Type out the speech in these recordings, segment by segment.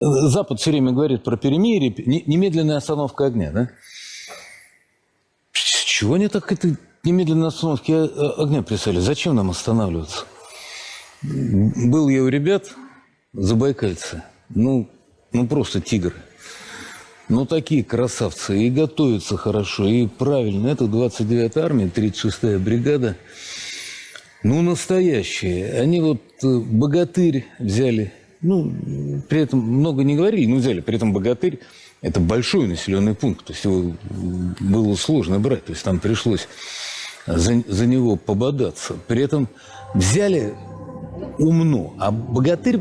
Запад все время говорит про перемирие, не- немедленная остановка огня, да? Чего они так это немедленной остановки огня писали? Зачем нам останавливаться? Был я у ребят, забайкальцы, ну, ну просто тигры. Ну, такие красавцы. И готовятся хорошо, и правильно. Это 29-я армия, 36-я бригада. Ну, настоящие. Они вот э, богатырь взяли. Ну, при этом много не говорили, но взяли. При этом богатырь – это большой населенный пункт. То есть его было сложно брать. То есть там пришлось за, за него пободаться. При этом взяли умно. А богатырь,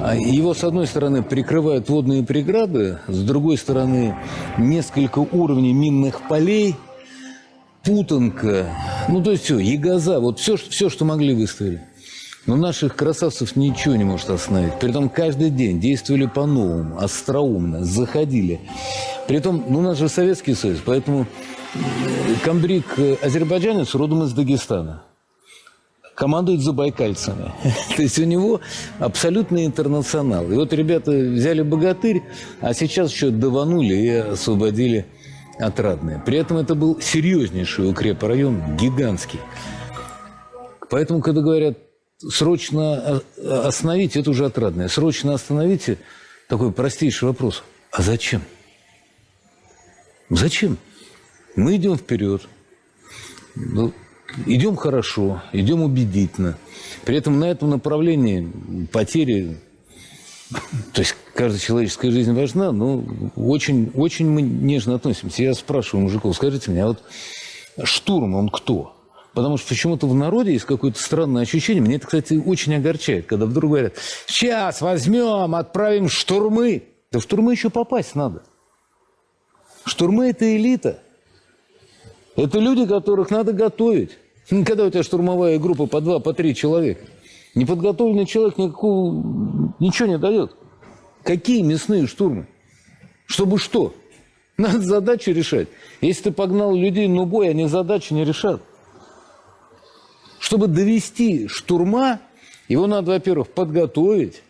а, его, с одной стороны, прикрывают водные преграды, с другой стороны, несколько уровней минных полей, путанка, ну, то есть все, ягоза, вот все, все, что могли, выставили. Но наших красавцев ничего не может остановить. Притом каждый день действовали по-новому, остроумно, заходили. Притом, ну, у нас же Советский Союз, поэтому э, комбриг э, азербайджанец родом из Дагестана командует забайкальцами. То есть у него абсолютный интернационал. И вот ребята взяли богатырь, а сейчас еще даванули и освободили отрадное. При этом это был серьезнейший укрепрайон, гигантский. Поэтому, когда говорят, срочно о- остановите, это уже отрадное. Срочно остановите, такой простейший вопрос. А зачем? Зачем? Мы идем вперед. Ну, идем хорошо, идем убедительно. При этом на этом направлении потери, то есть каждая человеческая жизнь важна, но очень, очень мы нежно относимся. Я спрашиваю мужиков, скажите мне, а вот штурм, он кто? Потому что почему-то в народе есть какое-то странное ощущение. Меня это, кстати, очень огорчает, когда вдруг говорят, сейчас возьмем, отправим штурмы. Да в штурмы еще попасть надо. Штурмы – это элита. Это люди, которых надо готовить. Когда у тебя штурмовая группа по два, по три человека, неподготовленный человек никакого, ничего не дает. Какие мясные штурмы? Чтобы что? Надо задачу решать. Если ты погнал людей на бой, они задачу не решат. Чтобы довести штурма, его надо, во-первых, подготовить.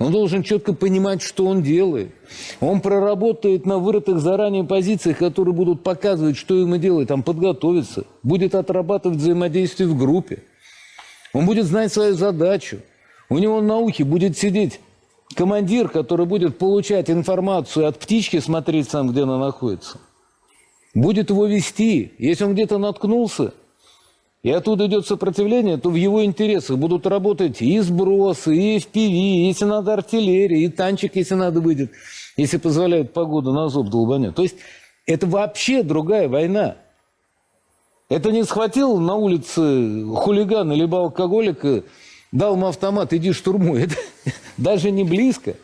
Он должен четко понимать, что он делает. Он проработает на вырытых заранее позициях, которые будут показывать, что ему делать, там подготовиться. Будет отрабатывать взаимодействие в группе. Он будет знать свою задачу. У него на ухе будет сидеть командир, который будет получать информацию от птички, смотреть сам, где она находится. Будет его вести. Если он где-то наткнулся, и оттуда идет сопротивление, то в его интересах будут работать и сбросы, и FPV, если надо артиллерия, и танчик, если надо выйдет, если позволяет погода на зуб долбанет. То есть это вообще другая война. Это не схватил на улице хулигана либо алкоголика, дал ему автомат, иди штурмуй. Это даже не близко.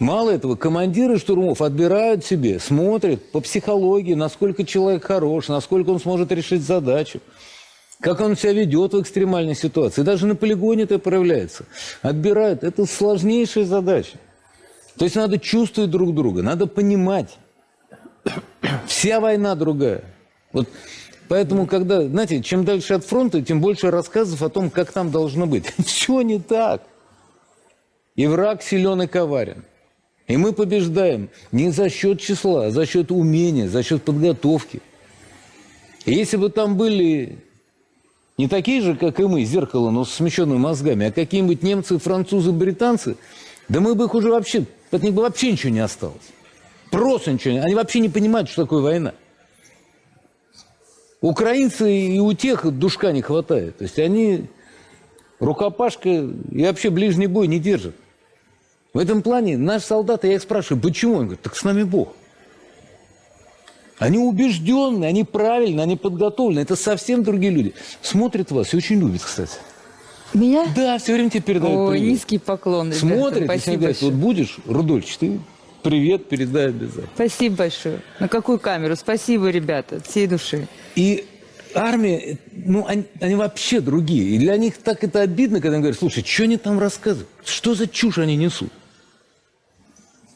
Мало этого, командиры штурмов отбирают себе, смотрят по психологии, насколько человек хорош, насколько он сможет решить задачу, как он себя ведет в экстремальной ситуации. Даже на полигоне это проявляется. Отбирают. Это сложнейшая задача. То есть надо чувствовать друг друга, надо понимать. Вся война другая. Вот поэтому, когда, знаете, чем дальше от фронта, тем больше рассказов о том, как там должно быть. Все не так. И враг силен и коварен. И мы побеждаем не за счет числа, а за счет умения, за счет подготовки. И если бы там были не такие же, как и мы, зеркало, но с смещенными мозгами, а какие-нибудь немцы, французы, британцы, да мы бы их уже вообще, от них бы вообще ничего не осталось. Просто ничего. не- Они вообще не понимают, что такое война. Украинцы и у тех душка не хватает. То есть они рукопашка и вообще ближний бой не держат. В этом плане наш солдат, я их спрашиваю, почему? Он говорит, так с нами Бог. Они убежденные, они правильные, они подготовлены. Это совсем другие люди. Смотрят вас и очень любят, кстати. Меня? Да, все время тебе передают Ой, привет. низкий поклон. ребята. Смотрят и Спасибо всегда говорят, вот будешь, Рудольч, ты привет передай обязательно. Спасибо большое. На какую камеру? Спасибо, ребята, от всей души. И армия, ну, они, они вообще другие. И для них так это обидно, когда они говорят, слушай, что они там рассказывают? Что за чушь они несут?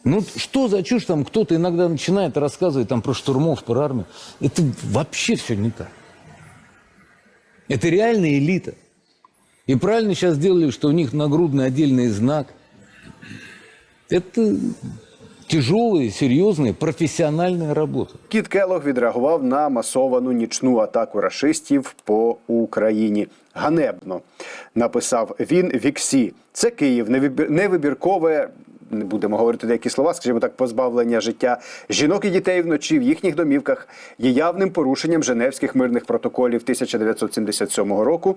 Ну, что за чушь там кто-то иногда начинает рассказывать там про штурмов, про армию. Это вообще все не так. Это реальная элита. И правильно сейчас сделали, что у них нагрудный отдельный знак. Это тяжелая, серьезная, профессиональная работа. Кіт Келог відреагував на масовану нічну атаку рашистів по Україні. Ганебно написав він Віксі. Це Київ, невибір- невибіркове. не будемо говорити деякі слова, скажімо так, позбавлення життя жінок і дітей вночі в їхніх домівках є явним порушенням Женевських мирних протоколів 1977 року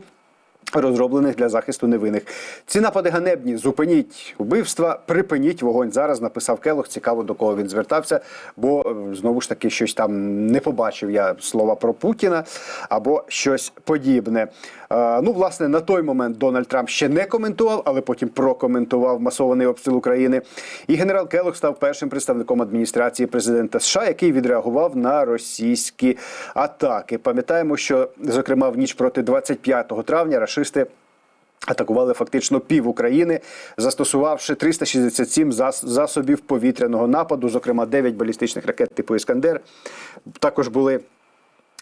розроблених для захисту невинних. Ці напади ганебні. Зупиніть вбивства, припиніть вогонь. Зараз написав Келох. Цікаво до кого він звертався, бо е, знову ж таки щось там не побачив я слова про Путіна або щось подібне. Е, ну, власне, на той момент Дональд Трамп ще не коментував, але потім прокоментував масований обстріл України. І генерал Келох став першим представником адміністрації президента США, який відреагував на російські атаки. Пам'ятаємо, що зокрема в ніч проти 25 травня рашисти. Атакували фактично пів України, застосувавши 367 зас- засобів повітряного нападу, зокрема 9 балістичних ракет типу Іскандер. Також були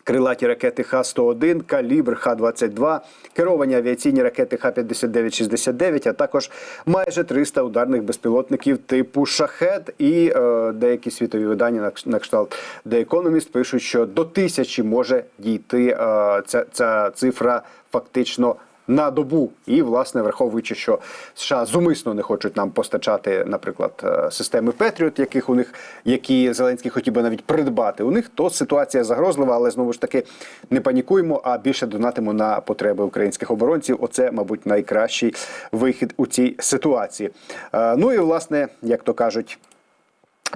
крилаті ракети Х-101, калібр Х-22, керовані авіаційні ракети Х-59-69, а також майже 300 ударних безпілотників типу Шахет. І е, деякі світові видання на кш- на кшталт The Economist пишуть, що до тисячі може дійти е, ця, ця цифра фактично на добу. І, власне, враховуючи, що США зумисно не хочуть нам постачати, наприклад, е, системи Петріот, яких у них, які Зеленський хотів би навіть придбати. У них то ситуація загрозлива, але знову ж таки не панікуємо, а більше донатимо на потреби українських оборонців. Оце, мабуть, найкращий вихід у цій ситуації. Е, Ну і власне, як то кажуть.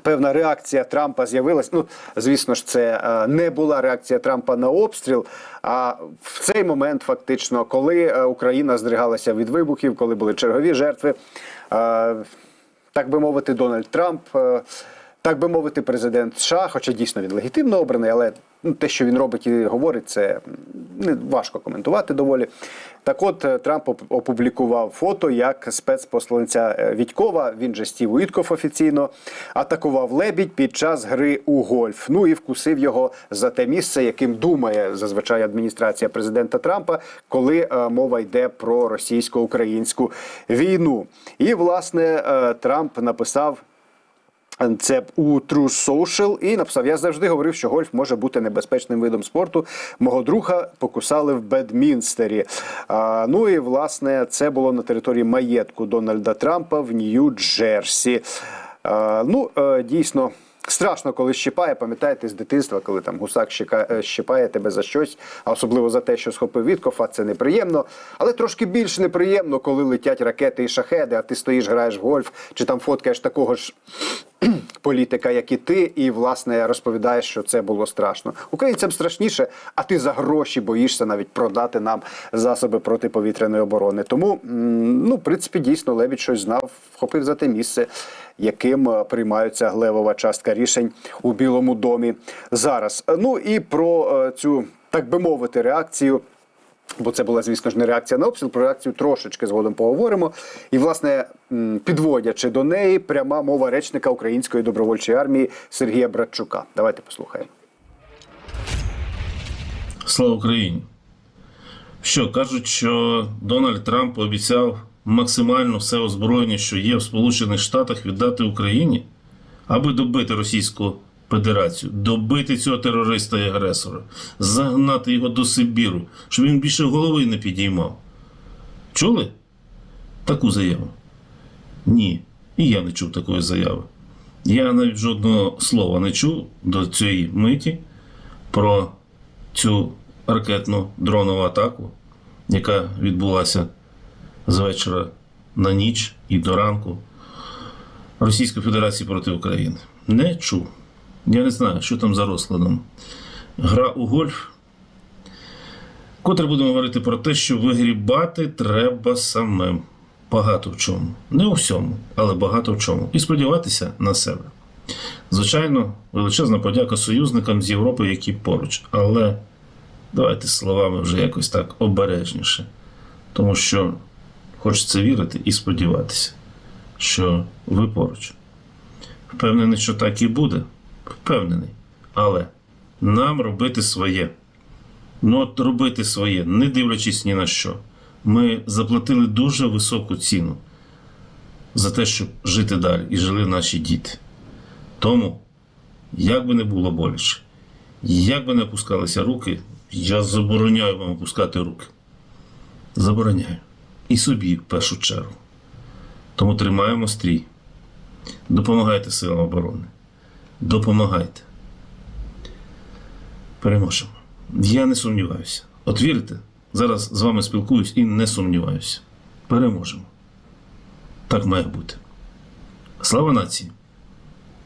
Певна реакція Трампа з'явилась. Ну, звісно ж, це е, не була реакція Трампа на обстріл. А в цей момент, фактично, коли е, Україна здригалася від вибухів, коли були чергові жертви, е, так би мовити, Дональд Трамп, так би мовити, президент США, хоча дійсно він легітимно обраний, але ну, те, що він робить і говорить, це не важко коментувати доволі. Так от е, Трамп опублікував фото, як спецпосланця е, Відькова, він же Стів Уітков офіційно, атакував лебідь під час гри у гольф. Ну і вкусив його за те місце, яким думає зазвичай адміністрація президента Трампа, коли е, мова йде про російсько-українську війну. І власне Трамп написав. Це у True Social і написав: я завжди говорив, що гольф може бути небезпечним видом спорту. Мого друга покусали в Бедмінстері. А, ну і власне це було на території маєтку Дональда Трампа в Нью-Джерсі. Ну е, дійсно. Страшно, коли щипає, пам'ятаєте з дитинства, коли там гусак е, щипає тебе за щось, а особливо за те, що схопив Віткофа, це неприємно. Але трошки більш неприємно, коли летять ракети і шахеди, а ти стоїш, граєш в гольф, чи там фоткаєш такого ж політика, як і ти, і власне розповідаєш, що це було страшно. Українцям страшніше, а ти за гроші боїшся навіть продати нам засоби протиповітряної оборони. Тому ну, в принципі, дійсно Лебідь щось знав, вхопив за те місце, яким е, приймаються глевова частка рішень у Білому домі зараз. Ну і про е, цю, так би мовити, реакцію. Бо це була, звісно ж, не реакція на обстріл, про реакцію трошечки згодом поговоримо. І, власне, підводячи до неї, пряма мова речника Української добровольчої армії Сергія Братчука. Давайте послухаємо. Слава Україні! Що кажуть, що Дональд Трамп обіцяв максимально все озброєння, що є в Сполучених Штатах, віддати Україні, аби добити Російську Федерацію, добити цього терориста і агресора, загнати його до Сибіру, щоб він більше голови не підіймав. Чули таку заяву? Ні. І я не чув такої заяви. Я навіть жодного слова не чув до цієї миті про цю ракетну дронову атаку, яка відбулася з вечора на ніч і до ранку Російської Федерації проти України. Не чув. Я не знаю, що там за розкладом. Гра у гольф. Котре будемо говорити про те, що вигрібати треба самим. Багато в чому. Не у всьому, але багато в чому. І сподіватися на себе. Звичайно, величезна подяка союзникам з Європи, які поруч. Але давайте словами вже якось так обережніше. Тому що хочеться вірити і сподіватися, що ви поруч. Впевнений, що так і буде. Впевнений. Але нам робити своє. Ну, от робити своє, не дивлячись ні на що. ми заплатили дуже високу ціну за те, щоб жити далі і жили наші діти. Тому, як би не було боляче, як би не опускалися руки, я забороняю вам опускати руки. Забороняю. І собі в першу чергу. Тому тримаємо стрій. Допомагайте силам оборони. Допомагайте. Переможемо. Я не сумніваюся. От вірите, зараз з вами спілкуюсь і не сумніваюся. Переможемо. Так має бути. Слава нації!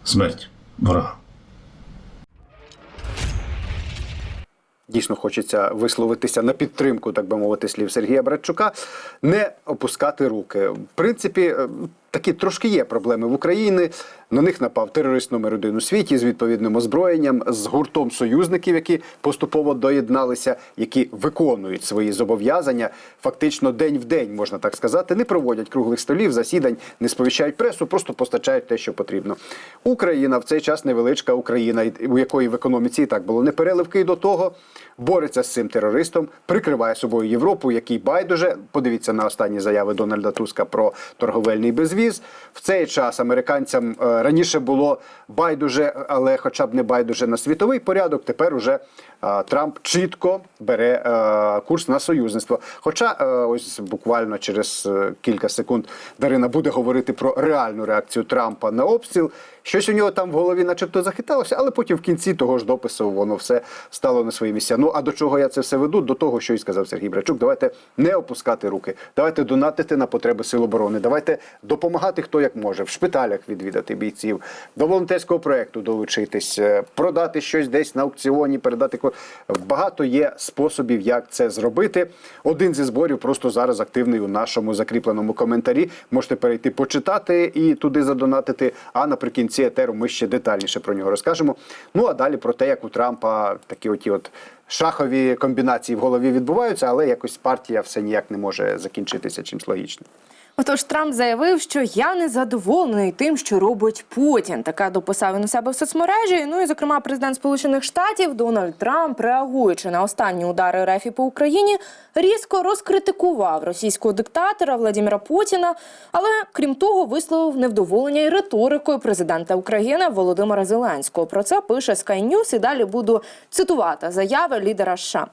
Смерть ворога! Дійсно хочеться висловитися на підтримку, так би мовити, слів Сергія Братчука, не опускати руки. В принципі, е, такі трошки є проблеми в Україні. На них напав терорист номер один у світі з відповідним озброєнням, з гуртом союзників, які поступово доєдналися, які виконують свої зобов'язання. Фактично день в день, можна так сказати, не проводять круглих столів, засідань, не сповіщають пресу, просто постачають те, що потрібно. Україна в цей час невеличка Україна, у якої в економіці і так було непереливки і до того. Бореться з цим терористом, прикриває собою Європу, який байдуже. Подивіться на останні заяви Дональда Туска про торговельний безвіз. В цей час американцям е, раніше було байдуже, але хоча б не байдуже на світовий порядок. Тепер уже е, Трамп чітко бере е, курс на союзництво. Хоча ось буквально через кілька секунд Дарина буде говорити про реальну реакцію Трампа на обстріл. Щось у нього там в голові, начебто, захиталося, але потім в кінці того ж допису воно все стало на свої місця. Ну а до чого я це все веду? До того, що і сказав Сергій Брачук. Давайте не опускати руки, давайте донатити на потреби сил оборони. Давайте допомагати хто як може в шпиталях відвідати бійців, до волонтерського проекту долучитись, е, продати щось десь на аукціоні, передати багато є способів, як це зробити. Один зі зборів просто зараз активний у нашому закріпленому коментарі. Можете перейти почитати і туди задонатити. А наприкінці етеру ми ще детальніше про нього розкажемо. Ну а далі про те, як у Трампа такі оті от. Шахові комбінації в голові відбуваються, але якось партія все ніяк не може закінчитися чимсь логічним. Отож, Трамп заявив, що я не задоволений тим, що робить Путін. Таке дописав він у себе в соцмережі. Ну і зокрема, президент Сполучених Штатів Дональд Трамп, реагуючи на останні удари РФ по Україні, різко розкритикував російського диктатора Владимира Путіна. Але крім того, висловив невдоволення і риторикою президента України Володимира Зеленського. Про це пише Sky News і далі буду цитувати заяви лідера США.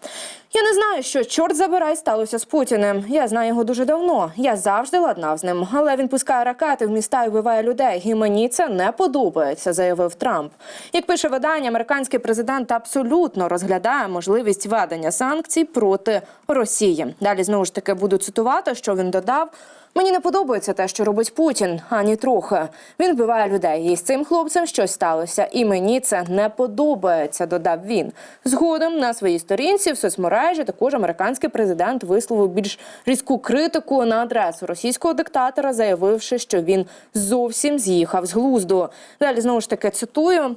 Я не знаю, що чорт забирай сталося з Путіним. Я знаю його дуже давно. Я завжди ладнав з ним. Але він пускає ракети в міста і вбиває людей. І мені це не подобається, заявив Трамп. Як пише видання, американський президент абсолютно розглядає можливість введення санкцій проти Росії. Далі знову ж таки буду цитувати, що він додав. Мені не подобається те, що робить Путін, ані трохи. Він вбиває людей. І з цим хлопцем щось сталося. І мені це не подобається, додав він. Згодом на своїй сторінці в соцмережі також американський президент висловив більш різку критику на адресу російського диктатора, заявивши, що він зовсім з'їхав з глузду. Далі знову ж таки цитую.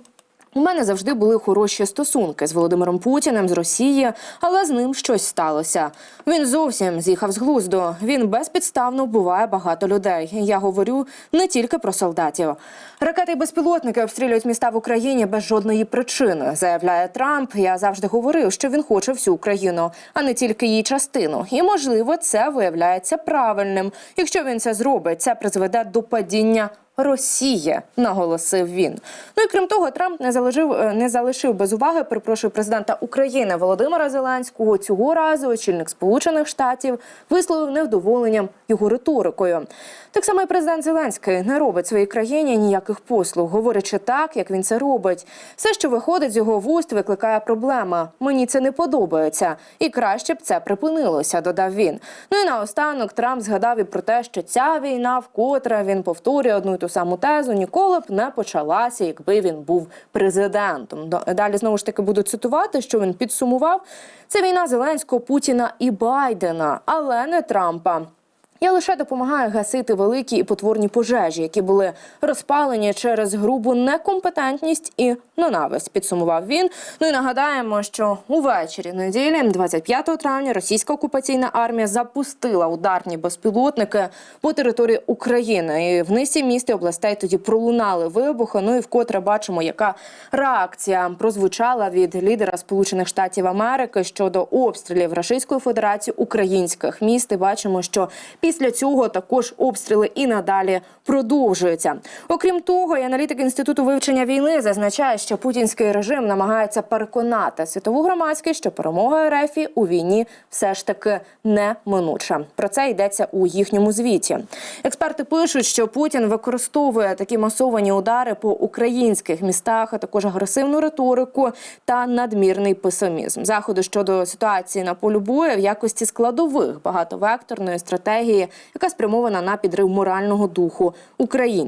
У мене завжди були хороші стосунки з Володимиром Путіним з Росії, але з ним щось сталося. Він зовсім з'їхав з глузду. Він безпідставно вбиває багато людей. Я говорю не тільки про солдатів. Ракети і безпілотники обстрілюють міста в Україні без жодної причини, заявляє Трамп. Я завжди говорив, що він хоче всю Україну, а не тільки її частину. І можливо, це виявляється правильним. Якщо він це зробить, це призведе до падіння Росії, наголосив він. Ну і крім того, Трамп не залишив не залишив без уваги. Перепрошую президента України Володимира Зеленського. Цього разу очільник Сполучених Штатів висловив невдоволенням його риторикою. Так само і президент Зеленський не робить своїй країні ніяких послуг, говорячи так, як він це робить. Все, що виходить з його вуст, викликає проблема. Мені це не подобається, і краще б це припинилося. Додав він. Ну і наостанок Трамп згадав і про те, що ця війна, вкотре він повторює одну ту саму тезу, ніколи б не почалася, якби він був президентом. Далі знову ж таки буду цитувати, що він підсумував. Це війна Зеленського, Путіна і Байдена, але не Трампа. Я лише допомагаю гасити великі і потворні пожежі, які були розпалені через грубу некомпетентність і ненависть. Підсумував він. Ну і нагадаємо, що увечері неділі, 25 травня, російська окупаційна армія запустила ударні безпілотники по території України. І в низці міст і областей тоді пролунали вибухи. Ну і вкотре бачимо, яка реакція прозвучала від лідера Сполучених Штатів Америки щодо обстрілів Російської Федерації українських міст. І бачимо, що після цього також обстріли і надалі продовжуються. Окрім того, і аналітик інституту вивчення війни зазначає, що путінський режим намагається переконати світову громадськість, що перемога РФ у війні все ж таки неминуча. Про це йдеться у їхньому звіті. Експерти пишуть, що Путін використовує такі масовані удари по українських містах, а також агресивну риторику та надмірний песимізм. Заходи щодо ситуації на полю бою в якості складових багатовекторної стратегії, яка спрямована на підрив морального духу українців.